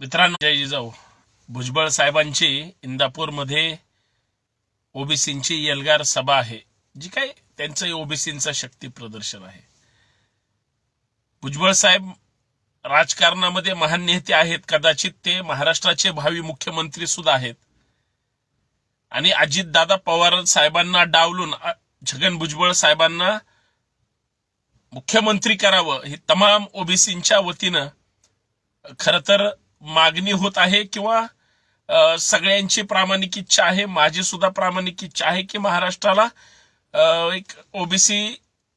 मित्रांनो जय जिजाऊ. भुजबळ साहेबांची इंदापूरमध्ये ओबीसींची एल्गार सभा आहे जी काय त्यांचं ओबीसींचं शक्ती प्रदर्शन आहे. भुजबळ साहेब राजकारणामध्ये महान नेते आहेत कदाचित ते महाराष्ट्राचे भावी मुख्यमंत्री सुद्धा आहेत. आणि अजितदादा पवार साहेबांना डावलून छगन भुजबळ साहेबांना मुख्यमंत्री करावं ही तमाम ओबीसींच्या वतीनं खर तर मागणी होत आहे किंवा सगळ्यांची प्रामाणिक इच्छा आहे माझी सुद्धा प्रामाणिक इच्छा आहे की महाराष्ट्राला एक ओबीसी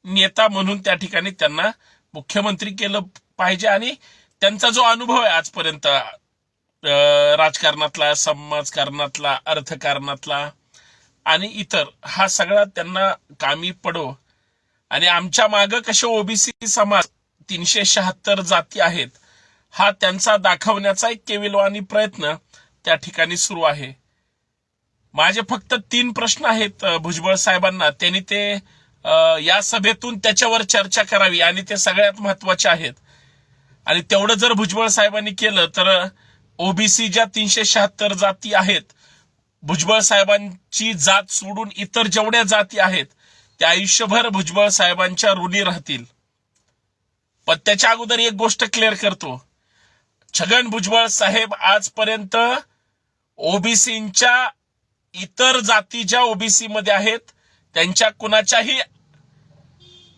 नेता म्हणून त्या ठिकाणी त्यांना मुख्यमंत्री केलं पाहिजे आणि त्यांचा जो अनुभव आहे आजपर्यंत राजकारणातला समाजकारणातला अर्थकारणातला आणि इतर हा सगळा त्यांना कामी पडो. आणि आमच्या मागं कसे ओबीसी समाज तीनशे शहात्तर जाती आहेत हा त्यांचा दाखवण्याचा एक केविलवानी प्रयत्न त्या ठिकाणी सुरू आहे. माझे फक्त तीन प्रश्न आहेत भुजबळ साहेबांना. त्यांनी ते या सभेतून त्याच्यावर चर्चा करावी आणि ते सगळ्यात महत्त्वाचे आहेत. आणि तेवढं जर भुजबळ साहेबांनी केलं तर ओबीसी ज्या तीनशे शहात्तर जाती आहेत भुजबळ साहेबांची जात सोडून इतर जेवढ्या जाती आहेत त्या आयुष्यभर भुजबळ साहेबांच्या ऋणी राहतील. पण त्याच्या अगोदर एक गोष्ट क्लिअर करतो. छगन भुजबळ साहेब आजपर्यंत ओबीसीच्या इतर जाती ज्या ओबीसी मध्ये आहेत. त्यांच्या कुणाच्याही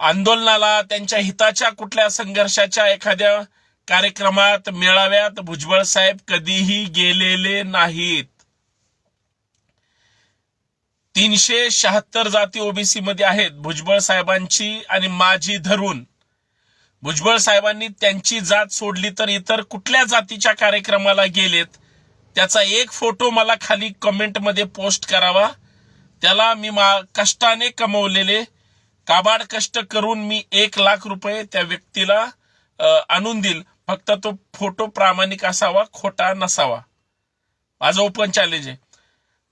आंदोलनाला त्यांच्या हिताच्या कुठल्या संघर्षाच्या एखाद्या कार्यक्रमात मेळाव्यात भुजबळ साहेब कधीही गेलेले नाहीत. तीनशे शहात्तर जाती ओबीसी मध्ये आहेत. भुजबळ साहेबांची आणि माझी धरून भुजबळ साहेबांनी त्यांची जात सोडली तर इतर कुठल्या जातीच्या कार्यक्रमाला गेलेत? त्याचा एक फोटो मला खाली कमेंटमध्ये पोस्ट करावा. त्याला मी मा कष्टाने कमवलेले. काबाड कष्ट करून मी एक लाख रुपये त्या व्यक्तीला आणून देईल. फक्त तो फोटो प्रामाणिक असावा खोटा नसावा. माझं ओपन चॅलेंज आहे.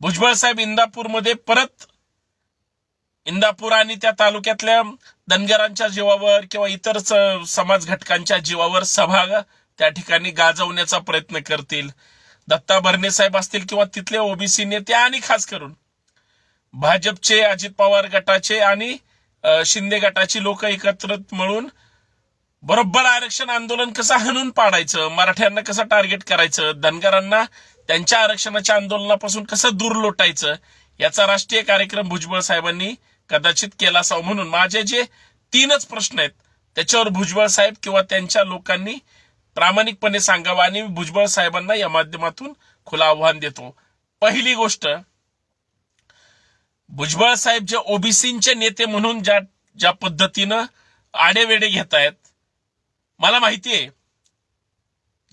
भुजबळ साहेब इंदापूरमध्ये परत इंदापूर आणि त्या तालुक्यातल्या धनगरांच्या जीवावर किंवा इतर समाज घटकांच्या जीवावर सभा त्या ठिकाणी गाजवण्याचा प्रयत्न करतील. दत्ता भरणे साहेब असतील किंवा तिथले ओबीसी नेते आणि खास करून भाजपचे अजित पवार गटाचे आणि शिंदे गटाची लोक एकत्र मिळून बरोबर आरक्षण आंदोलन कसं हणून पाडायचं मराठ्यांना कसं टार्गेट करायचं धनगरांना त्यांच्या आरक्षणाच्या आंदोलनापासून कसं दूर लोटायचं याचा राष्ट्रीय कार्यक्रम भुजबळ साहेबांनी कदाचित केला असावा म्हणून. माझे जे तीनच प्रश्न आहेत त्याच्यावर भुजबळ साहेब किंवा त्यांच्या लोकांनी प्रामाणिकपणे सांगावं आणि मी भुजबळ साहेबांना या माध्यमातून खुलं आव्हान देतो. पहिली गोष्ट भुजबळ साहेब जे ओबीसीचे नेते म्हणून ज्या ज्या पद्धतीनं आडेवेडे घेत आहेत मला माहिती आहे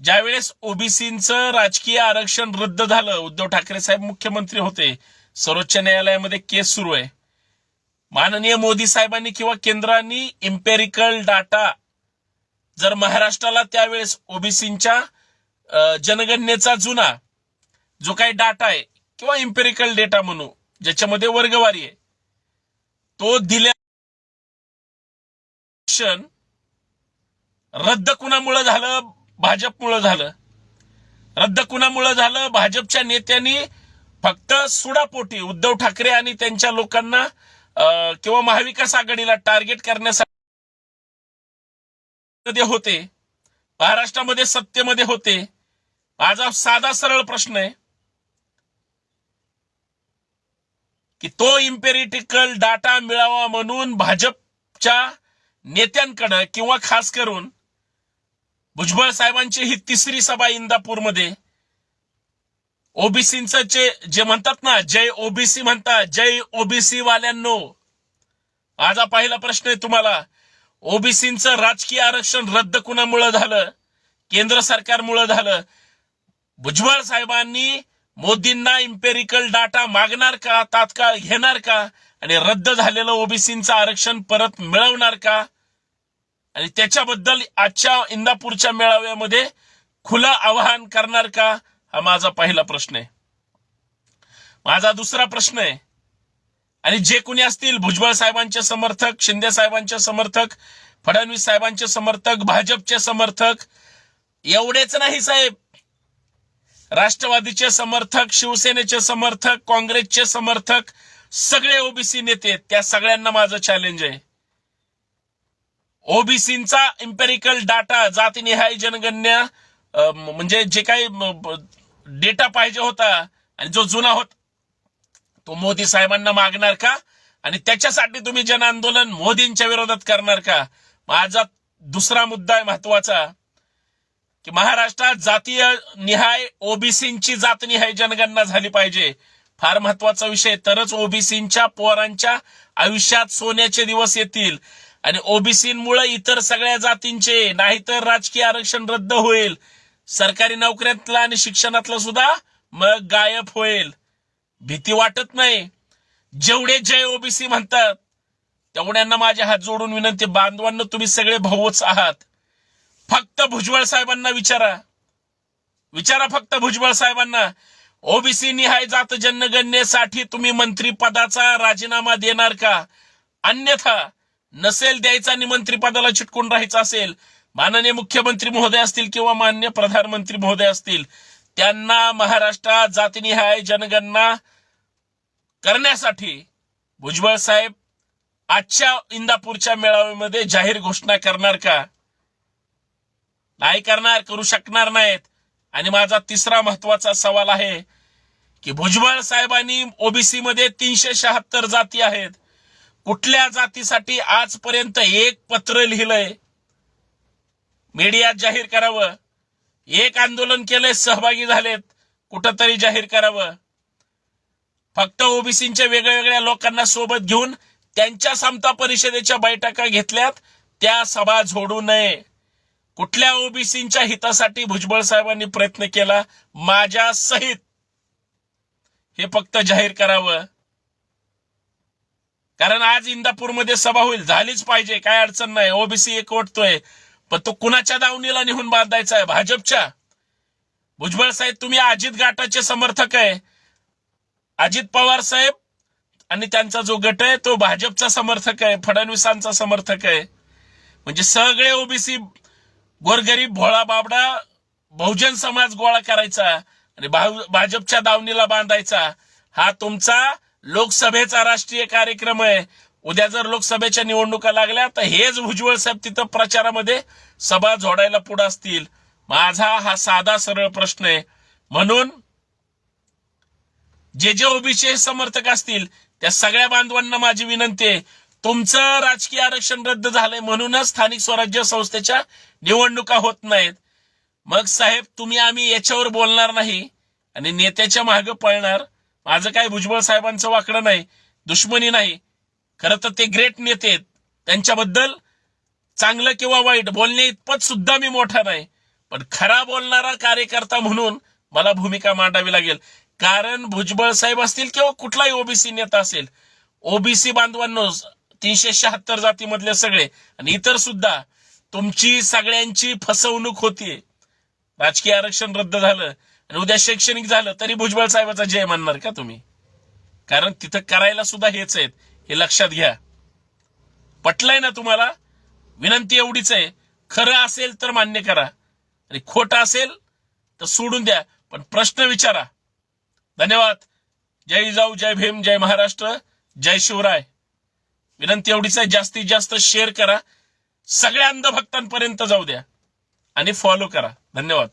ज्यावेळेस ओबीसीचं राजकीय आरक्षण रद्द झालं उद्धव ठाकरे साहेब मुख्यमंत्री होते सर्वोच्च न्यायालयामध्ये केस सुरू आहे. माननीय मोदी साहेबांनी किंवा केंद्रांनी इम्पेरिकल डाटा जर महाराष्ट्राला त्यावेळेस ओबीसीच्या जनगणनेचा जुना जो काही डाटा आहे किंवा इम्पेरिकल डेटा म्हणू ज्याच्यामध्ये वर्गवारी आहे तो दिल्या रद्द कुणामुळं झालं? भाजपमुळं झालं. रद्द कुणामुळं झालं? भाजपच्या नेत्यांनी फक्त सुडापोटी उद्धव ठाकरे आणि त्यांच्या लोकांना किंवा महाविकास आघाडीला टार्गेट करण्यासाठी होते. महाराष्ट्रामध्ये सत्तेमध्ये होते. माझा साधा सरळ प्रश्न आहे की तो इम्पेरिटिकल डाटा मिळावा म्हणून भाजपच्या नेत्यांकडं किंवा खास करून भुजबळ साहेबांची ही तिसरी सभा इंदापूरमध्ये ओबीसीचं जे जे म्हणतात ना जय ओबीसी म्हणतात जय ओबीसी वाल्यांनो. माझा पहिला प्रश्न आहे तुम्हाला. ओबीसीचं राजकीय आरक्षण रद्द कुणामुळं झालं? केंद्र सरकारमुळं झालं? भुजबळ साहेबांनी मोदींना इम्पेरिकल डाटा मागणार का तात्काळ घेणार का? आणि रद्द झालेलं ओबीसीचं आरक्षण परत मिळवणार का? आणि त्याच्याबद्दल आजच्या इंदापूरच्या मेळाव्यामध्ये खुलं आवाहन करणार का? हा माझा पहिला प्रश्न आहे. माझा दुसरा प्रश्न आहे. आणि जे कोणी असतील भुजबळ साहेबांचे समर्थक शिंदे साहेबांचे समर्थक फडणवीस साहेबांचे समर्थक भाजपचे समर्थक एवढेच नाही साहेब. राष्ट्रवादीचे समर्थक शिवसेनेचे समर्थक काँग्रेसचे समर्थक सगळे ओबीसी नेते त्या सगळ्यांना माझं चॅलेंज आहे. ओबीसीचा इम्पेरिकल डाटा जातीनिहाय जनगणना म्हणजे जे काही डेटा पाहिजे होता आणि जो जुना होता. तो मोदी साहेबांना मागणार का? आणि त्याच्यासाठी तुम्ही जन आंदोलन मोदींच्या विरोधात करणार का? माझा दुसरा मुद्दा आहे महत्त्वाचा की महाराष्ट्रात जातीय निहाय ओबीसींची जातनिहाय जनगणना झाली पाहिजे. फार महत्त्वाचा विषय तरच ओबीसींच्या पोरांच्या आयुष्यात सोन्याचे दिवस येतील. आणि ओबीसीमुळे इतर सगळ्या जातींचे नाहीतर राजकीय आरक्षण रद्द होईल. सरकारी नोकऱ्यातलं आणि शिक्षणातलं सुद्धा मग गायब होईल. भीती वाटत नाही. जेवढे जय ओबीसी म्हणतात तेवढ्यांना माझे हात जोडून विनंती बांधवांना तुम्ही सगळे भाऊच आहात. फक्त भुजबळ साहेबांना विचारा. विचारा फक्त भुजबळ साहेबांना. ओबीसी निहाय जात जनगणनेसाठी तुम्ही मंत्री पदाचा राजीनामा देणार का? अन्यथा नसेल द्यायचा आणि मंत्रिपदाला चिटकून राहायचं असेल माननीय मुख्यमंत्री महोदय असतील किंवा मान्य प्रधानमंत्री महोदय असतील त्यांना महाराष्ट्रात जातीनिहाय जनगणना करण्यासाठी भुजबळ साहेब आजच्या इंदापूरच्या मेळाव्यामध्ये जाहीर घोषणा करणार का? नाही करणार करू शकणार नाहीत. आणि माझा तिसरा महत्त्वाचा सवाल आहे की भुजबळ साहेबांनी ओबीसी मध्ये तीनशे शहात्तर जाती आहेत. कुठल्या जातीसाठी आजपर्यंत एक पत्र लिहिलंय? मीडियात जाहीर करावं. एक आंदोलन केलंय सहभागी झालेत. कुठंतरी जाहीर करावं. फक्त ओबीसीच्या वेगळ्या वेगळ्या लोकांना सोबत घेऊन त्यांच्या समता परिषदेच्या बैठका घेतल्यात त्या सभा झोडू नये. कुठल्या ओबीसीच्या हितासाठी भुजबळ साहेबांनी प्रयत्न केला? माझ्या सहित. हे फक्त जाहीर करावं. कारण आज इंदापूरमध्ये सभा होईल. झालीच पाहिजे. काय अडचण नाही. ओबीसी एकवटतोय पण तो कुणाच्या दावणीला निहून बांधायचा आहे? भाजपच्या? भुजबळ साहेब तुम्ही अजित गाटाचे समर्थक आहे. अजित पवार साहेब आणि त्यांचा जो गट आहे तो भाजपचा समर्थक आहे फडणवीसांचा समर्थक आहे. म्हणजे सगळे ओबीसी गोरगरीब भोळा बाबडा बहुजन समाज गोळा करायचा आणि भाजपच्या दावणीला बांधायचा. हा तुमचा लोकसभेचा राष्ट्रीय कार्यक्रम आहे. उद्या जर लोकसभेच्या निवडणुका लागल्या तर हेच भुजबळ साहेब तिथं प्रचारामध्ये सभा जोडायला पुढे असतील. माझा हा साधा सरळ प्रश्न आहे. म्हणून जे जे ओबीसी समर्थक असतील त्या सगळ्या बांधवांना माझी विनंती आहे. तुमचं राजकीय आरक्षण रद्द झालंय म्हणूनच स्थानिक स्वराज्य संस्थेच्या निवडणुका होत नाहीत. मग साहेब तुम्ही आम्ही याच्यावर बोलणार नाही आणि नेत्याच्या मागे पळणार. माझं काय भुजबळ साहेबांचं वाकडं नाही दुश्मनी नाही. खरं तर ते ग्रेट नेते आहेत. त्यांच्याबद्दल चांगलं किंवा वाईट बोलणे इतपत सुद्धा मी मोठा नाही. पण खरा बोलणारा कार्यकर्ता म्हणून मला भूमिका मांडावी लागेल. कारण भुजबळ साहेब असतील किंवा कुठलाही ओबीसी नेता असेल ओबीसी बांधवांनो तीनशे शहात्तर जातीमधले सगळे आणि इतर सुद्धा तुमची सगळ्यांची फसवणूक होतीये. राजकीय आरक्षण रद्द झालं आणि उद्या शैक्षणिक झालं तरी भुजबळ साहेबाचा जय म्हणणार का तुम्ही? कारण तिथं करायला सुद्धा हेच आहेत. हे लक्षात घ्या. पटलंय ना तुम्हाला? विनंती एवढीच आहे. खरं असेल तर मान्य करा. आणि खोटं असेल तर सोडून द्या. पण प्रश्न विचारा. धन्यवाद. जय जाऊ जय भीम जय महाराष्ट्र जय शिवराय. विनंती एवढीच आहे. जास्तीत जास्त शेअर करा. सगळ्या अंधभक्तांपर्यंत जाऊ द्या. आणि फॉलो करा. धन्यवाद.